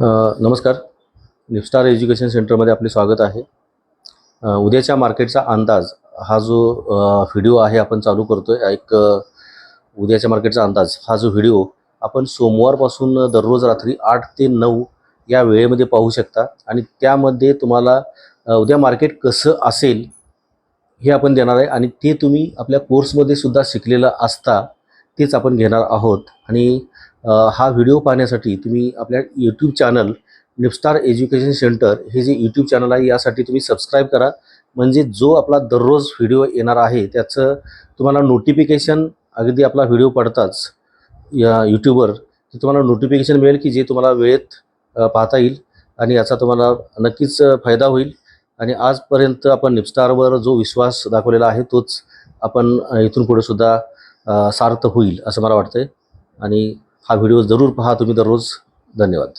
नमस्कार. निफ्स्टार एज्युकेशन सेंटरमध्ये आपले स्वागत आहे. उद्याच्या मार्केटचा अंदाज हा जो व्हिडिओ आहे आपण चालू करतो आहे एक उद्याच्या मार्केटचा अंदाज हा जो व्हिडिओ आपण सोमवारपासून दररोज रात्री आठ ते नऊ या वेळेमध्ये पाहू शकता आणि त्यामध्ये तुम्हाला उद्या मार्केट कसं असेल हे आपण देणार आहे आणि ते तुम्ही आपल्या कोर्समध्ये सुद्धा शिकलेलं असता तेच आपण घेणार आहोत. आणि हा व्हिडिओ पाहण्यासाठी तुम्ही आपल्या यूट्यूब चॅनल निपस्टार एज्युकेशन सेंटर हे जे यूट्यूब चॅनल आहे यासाठी तुम्ही सबस्क्राईब करा. म्हणजे जो आपला दररोज व्हिडिओ येणार आहे त्याचं तुम्हाला नोटिफिकेशन अगदी आपला व्हिडिओ पडताच या यूट्यूबवर ते तुम्हाला नोटिफिकेशन मिळेल की जे तुम्हाला वेळेत पाहता येईल आणि याचा तुम्हाला नक्कीच फायदा होईल. आणि आजपर्यंत आपण निपस्टारवर जो विश्वास दाखवलेला आहे तोच आपण इथून पुढेसुद्धा सार्थ होईल असं मला वाटतंय. आणि हा व्हिडिओ जरूर पहा. तुम्ही दररोज धन्यवाद.